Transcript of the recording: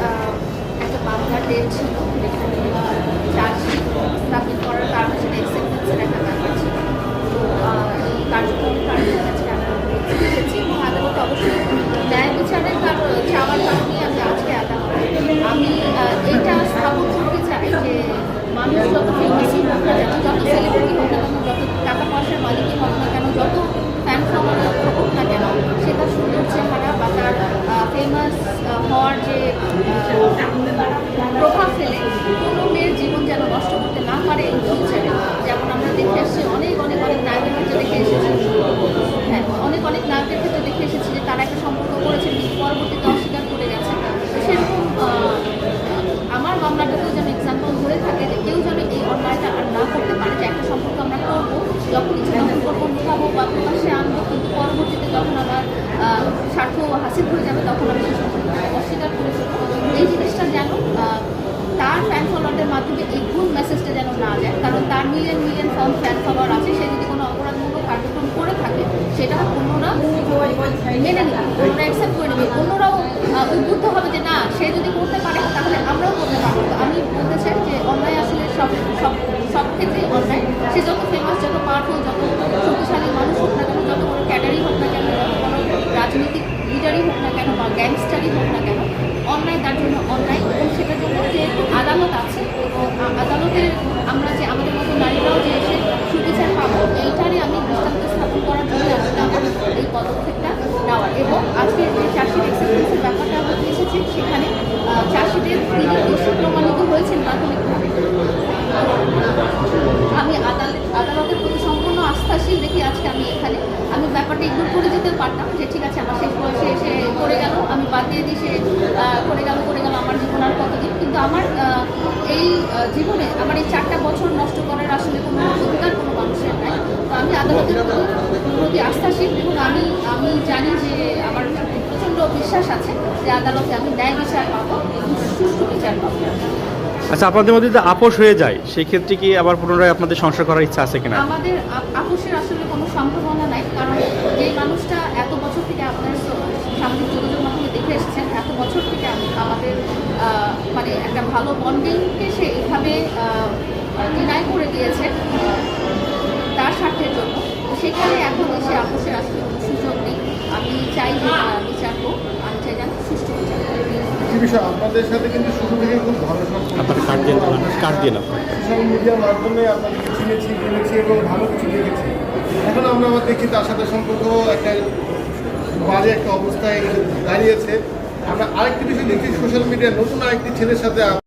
আহ, একটা মামলা ডেট ছিল। না যত টাকা পয়সার মালিকই হোক না কেন যত ফ্যান ফলোয়ার হোক না কেন সে তার সুন্দর চেহারা বা তার ফেমাস হওয়ার যে আহ, প্রভাব ফেলে কোনো মেয়ের জীবন যেন নষ্ট করতে না পারে এই ফিউচারে যেমন আমরা দেখে এসেছি অনেক অনেক অনেক নায়কের ক্ষেত্রে দেখে এসেছি হ্যাঁ অনেক অনেক নায়কের ক্ষেত্রে দেখে এসেছি যে তারা একটা সম্পর্ক করেছে কিন্তু পরবর্তীতে অস্বীকার করে গেছে তো সেরকম আহ, আমার মামলাটাতেও যেন এক্সাম্পল ধরে থাকে যে কেউ যেন এই অন্যায়টা আর না করতে পারে যে একটা সম্পর্ক আমরা করব যখন ইচ্ছে তখন করব লুকাবো বা প্রকাশ্যে আনব কিন্তু পরবর্তীতে যখন আমার আহ, হাসিল হয়ে যাবে তখন আমি অস্বীকার করে ফেলব। এই জিনিসটা যেন তার ফ্যান ফলোয়ারদের মাধ্যমে এই ভুল মেসেজটা যেন না যায়, কারণ তার million million form fan follower আছে, সে যদি কোনো অপরাধমূলক কার্যক্রম করে থাকে, সেটা অন্যরা মেনে নেবে, অন্যরা অ্যাকসেপ্ট করে নেবে, অন্যরাও উদ্বুদ্ধ হবে যে না, সে যদি করতে পারে, তাহলে আমরাও করতে পারব। আমি বলতে চাই যে অন্যায় আসলে সব সব সব ক্ষেত্রেই অন্যায়। সে যত ফেমাস যত পাওয়ারফুল যত শক্তিশালী মানুষ হোক না কেন যত বড় ক্যাডারই হোক না কেন যত বড় রাজনৈতিক লিডারই হোক না কেন বা গ্যাংস্টারই হোক না কেন অন্যায় তার জন্য অন্যায় এবং সেটার জন্য যে আদালত আছে এবং আ- আদালতের আমরা যে আমাদের মতো নারীরাও যে এসে সুবিচার পাবো এইটারই আমি দৃষ্টান্ত স্থাপন করার জন্য আসলে আমার এই পদক্ষেপটা নেওয়া এবং আজকে যে চার্জশিট এক্সেপ্টেন্সের ব্যাপারটা আমরা এসেছি সেখানে চার্জশিটের তিনি দোষী প্রমাণিত হয়েছেন প্রাথমিকভাবে আমি আদালত আদালতের প্রতি সম্পূর্ণ আস্থাশীল দেখি আজকে আমি এখানে আমি ব্যাপারটা ইগনোর করে যেতে পারতাম যে ঠিক আছে, আমার শেষ বয়সে এসে করে গেল, আমি বাদ দিয়ে দিই, সে করে গেল করে গেল, আমার জীবন আর কতদিন? কিন্তু আমার এই জীবনে আমার এই চারটা বছর নষ্ট করার আসলে কোনো অধিকার কোনো মানুষের নাই। তো আমি আদালতের প্রতি- আস্থাশীল এবং আমি আমি জানি যে আমার প্রচণ্ড বিশ্বাস আছে যে আদালতে আমি ন্যায় বিচার পাবো, এবং সুষ্ঠু বিচার পাবো। আচ্ছা আপনাদের মধ্যে যদি আপোষ হয়ে যায় সেই ক্ষেত্রে কি আবার পুনরায় আপনাদের সংসার করার ইচ্ছা আছে কিনা? আমাদের আপ- আপোষের আসলে কোনো সম্ভাবনা নাই, কারণ যে মানুষটা এত বছর থেকে আপনার সামাজিক যোগাযোগ মাধ্যমে দেখে এসেছেন, এত বছর থেকে আম- আমাদের মানে একটা ভালো বন্ডিংকে সে এইভাবে ডিনাই করে দিয়েছে তার স্বার্থের জন্য। সেখানে এখন এসে আপোষের আসলে কোনো সুযোগ নেই আমি চাই যে আহ, বিচার হোক আমি চাই যেন সুষ্ঠু বিচার হোক। একটি বিষয় আপনাদের সাথে কিন্তু শুরু থেকে খুব ভালো আপনাদের কার্ড দিয়ে দিলাম কার্ড দিলাম সোশ্যাল মিডিয়ার মাধ্যমে আপনাদেরকে চিনেছি জেনেছি এবং ভালো কিছু দেখেছি। এখন আমরা আবার দেখি তার সাথে সম্পর্ক একটা বাজে একটা অবস্থায় দাঁড়িয়েছে। আমরা আরেকটি বিষয় দেখছি সোশ্যাল মিডিয়ার নতুন আরেকটি ছেলের সাথে